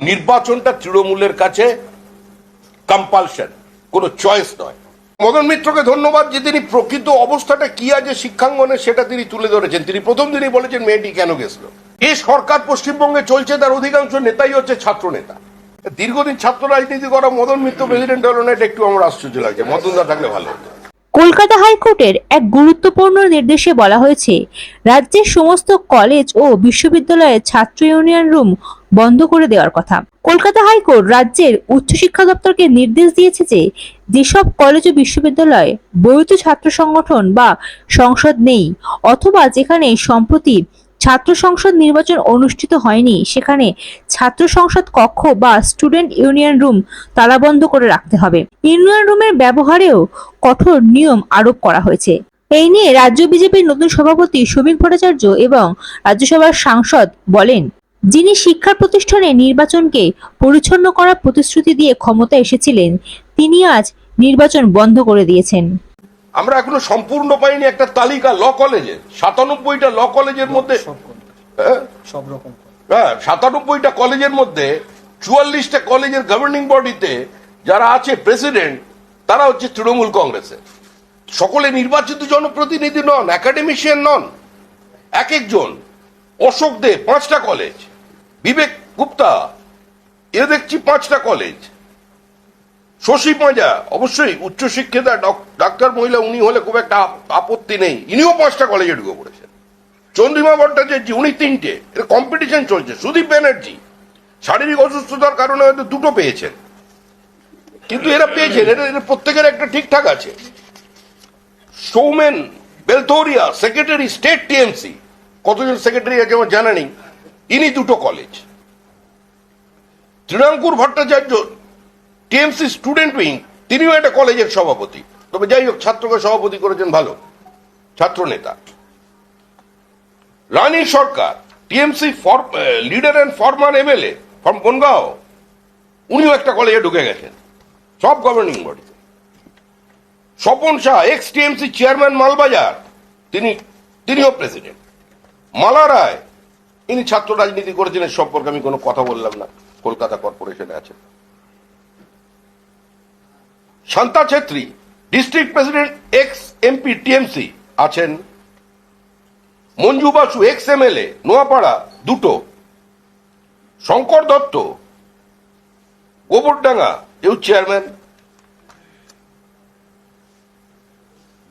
নির্বাচনটা তৃণমূলের কাছে কম্পালশন কোনো চয়েস নয়। মদন মিত্রকে ধন্যবাদ যে তিনি প্রকৃত অবস্থাটা কি আছে শিক্ষাঙ্গনে সেটা তিনি তুলে ধরেছেন। তিনি প্রথম দিনই বলেছেন, মেয়েটি কেন গেছিল? এই সরকার পশ্চিমবঙ্গে চলছে, তার অধিকাংশ নেতাই হচ্ছে ছাত্র নেতা দীর্ঘদিন ছাত্র রাজনীতি করা মদন মিত্র প্রেসিডেন্ট হলো না, এটা একটু আমার আশ্চর্য লাগছে। মদনদা থাকলে ভালো হতো। কলকাতা হাইকোর্টের এক গুরুত্বপূর্ণ নির্দেশে বলা হয়েছে, রাজ্যের সমস্ত কলেজ ও বিশ্ববিদ্যালয়ের ছাত্র ইউনিয়ন রুম বন্ধ করে দেওয়ার কথা। কলকাতা হাইকোর্ট রাজ্যের উচ্চশিক্ষা দপ্তরকে নির্দেশ দিয়েছে যে, যেসব কলেজ ও বিশ্ববিদ্যালয়ে বৈধ ছাত্র সংগঠন বা সংসদ নেই, অথবা যেখানে সম্প্রতি ছাত্র সংসদ নির্বাচন অনুষ্ঠিত হয়নি। সেখানে ছাত্র সংসদ কক্ষ বা স্টুডেন্ট ইউনিয়ন রুম তালাবন্ধ করে রাখতে হবে। ইউনিয়ন রুমের ব্যবহারেও কঠোর নিয়ম আরোপ করা হয়েছে। এই নিয়ে রাজ্য বিজেপির নতুন সভাপতি শ্রমিক ভট্টাচার্য এবং রাজ্যসভার সাংসদ বলেন, যিনি শিক্ষা প্রতিষ্ঠানে নির্বাচনকে পরিচ্ছন্ন করার প্রতিশ্রুতি দিয়ে ক্ষমতা এসেছিলেন তিনি আজ নির্বাচন বন্ধ করে দিয়েছেন। আমরা এখনও সম্পূর্ণ পাইনি একটা তালিকা ল কলেজে। সাতানব্বইটা ল কলেজের মধ্যে হ্যাঁ? সব রকম হ্যাঁ সাতানব্বইটা কলেজের মধ্যে চুয়াল্লিশটা কলেজের গভর্নিং বডিতে যারা আছে প্রেসিডেন্ট তারা হচ্ছে তৃণমূল কংগ্রেসের। সকলে নির্বাচিত জনপ্রতিনিধি নন একাডেমিশিয়ান নন। এক একজন। অশোক দে পাঁচটা কলেজ বিবেক গুপ্তা এ দেখছি পাঁচটা কলেজ শশী পাঁজা অবশ্যই উচ্চশিক্ষিতা ডক- ডাক্তার মহিলা, উনি হলে খুব একটা আপত্তি নেই। ইনিও পাঁচটা কলেজে ঢুকে পড়েছেন। চন্দ্রিমা ভট্টাচার্য, উনি তিনটে। এর কম্পিটিশন চলছে। সুদীপ ব্যানার্জি, শারীরিক অসুস্থতার কারণে হয়তো দুটো পেয়েছেন। কিন্তু এরা পেয়েছেন। এরা এরা প্রত্যেকের একটা ঠিকঠাক আছে। Soumen Belthoria secretary state TMC কতজন সেক্রেটারি আছে আমার জানা নেই। ইনি দুটো college Trinankur Bhattacharya TMC student wing, তিনিও একটা কলেজের সভাপতি। তবে যাই হোক, ছাত্রকে সভাপতি করেছেন ভালো, ছাত্র নেতা। Rani Sarkar, TMC leader and former MLA from Bongaon উনিও একটা কলেজে ঢুকে গেছেন, সব গভর্নিং বডিতে। Swapan Shah ex TMC chairman Malbazar, তিনি, তিনিও প্রেসিডেন্ট। মালা রায়, ইনি ছাত্র রাজনীতি করেছেন এর সম্পর্কে আমি কোনো কথা বললাম না, কলকাতা কর্পোরেশনে আছেন। Shanta Chhetri district president ex MP TMC আছেন। মঞ্জু বাসু এক্স এমএলএ নোয়াপাড়া, দুটো। শঙ্কর দত্ত, গোবরডাঙ্গা এও চেয়ারম্যান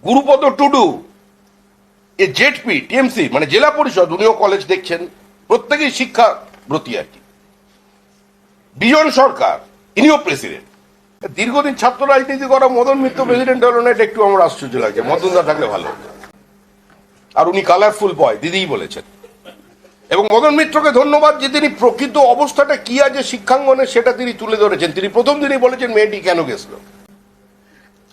গুরুপদ টুডু, এ জেডপি টিএমসি মানে জেলা পরিষদ, উনিও কলেজ দেখছেন। প্রত্যেকেই শিক্ষা ব্রতী আর কি। বিজন সরকার, ইনিও প্রেসিডেন্ট দীর্ঘদিন ছাত্র রাজনীতি করা মদন মিত্র প্রেসিডেন্ট হলো না, এটা একটু আমার আশ্চর্য লাগছে মদনদা থাকলে ভালো আর উনি কালারফুল বয় দিদিই বলেছেন। এবং মদন মিত্রকে ধন্যবাদ যে তিনি প্রকৃত অবস্থাটা কি আছে শিক্ষাঙ্গনে সেটা তিনি তুলে ধরেছেন। তিনি প্রথম দিনই বলেছেন, মেয়েটি কেন গেছিল?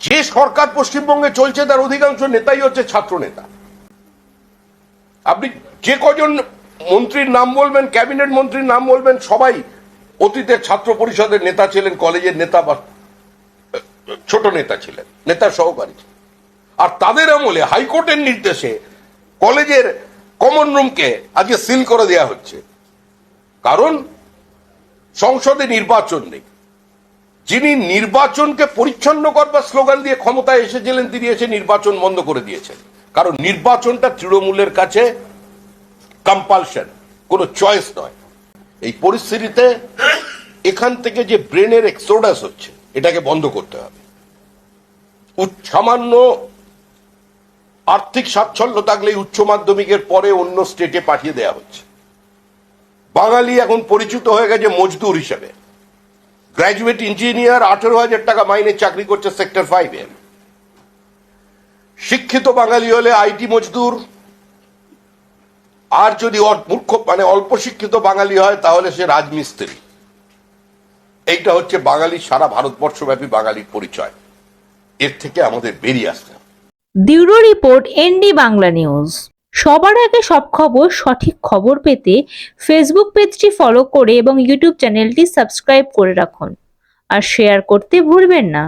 যে সরকার পশ্চিমবঙ্গে চলছে, তার অধিকাংশ নেতাই হচ্ছে ছাত্র নেতা। আপনি যে কজন মন্ত্রীর নাম বলবেন, ক্যাবিনেট মন্ত্রীর নাম বলবেন, সবাই অতীতের ছাত্র পরিষদের নেতা ছিলেন, কলেজের নেতা বা ছোট নেতা ছিলেন, নেতা সহকারী। আর তাদের আমলে হাইকোর্টের নির্দেশে কলেজের কমন রুমকে আজকে সিল করে দেওয়া হচ্ছে। কারণ সংসদে নির্বাচন নেই। যিনি নির্বাচনকে পরিচ্ছন্ন করবার স্লোগান দিয়ে ক্ষমতায় এসেছিলেন, তিনি এসে নির্বাচন বন্ধ করে দিয়েছেন। কারণ নির্বাচনটা তৃণমূলের কাছে কম্পালশন কোনো চয়েস নয়। এই পরিস্থিতিতে এখান থেকে যে ব্রেনের এক্সোডাস হচ্ছে এটাকে বন্ধ করতে হবে। সামান্য আর্থিক স্বাচ্ছল্য থাকলে উচ্চ মাধ্যমিকের পরে অন্য স্টেটে পাঠিয়ে দেওয়া হচ্ছে। বাঙালি এখন পরিচিত হয়ে গেছে মজদুর হিসেবে। গ্র্যাজুয়েট ইঞ্জিনিয়ার আঠেরো হাজার টাকা মাইনে চাকরি করছে সেক্টর ফাইভে শিক্ষিত বাঙালি হলে আইটি মজদুর। আর যদি মূর্খ মানে অল্প শিক্ষিত বাঙালি হয়, তাহলে সে রাজমিস্ত্রি। এইটা হচ্ছে বাঙালি সারা ভারতবর্ষব্যাপী বাঙালির পরিচয়। এর থেকে আমাদের বেরিয়ে আসতে দৃঢ় রিপোর্ট, এনডি বাংলা নিউজ। সবার আগে সব খবর, সঠিক খবর পেতে ফেসবুক পেজটি ফলো করে এবং ইউটিউব চ্যানেলটি সাবস্ক্রাইব করে রাখুন। আর শেয়ার করতে ভুলবেন না।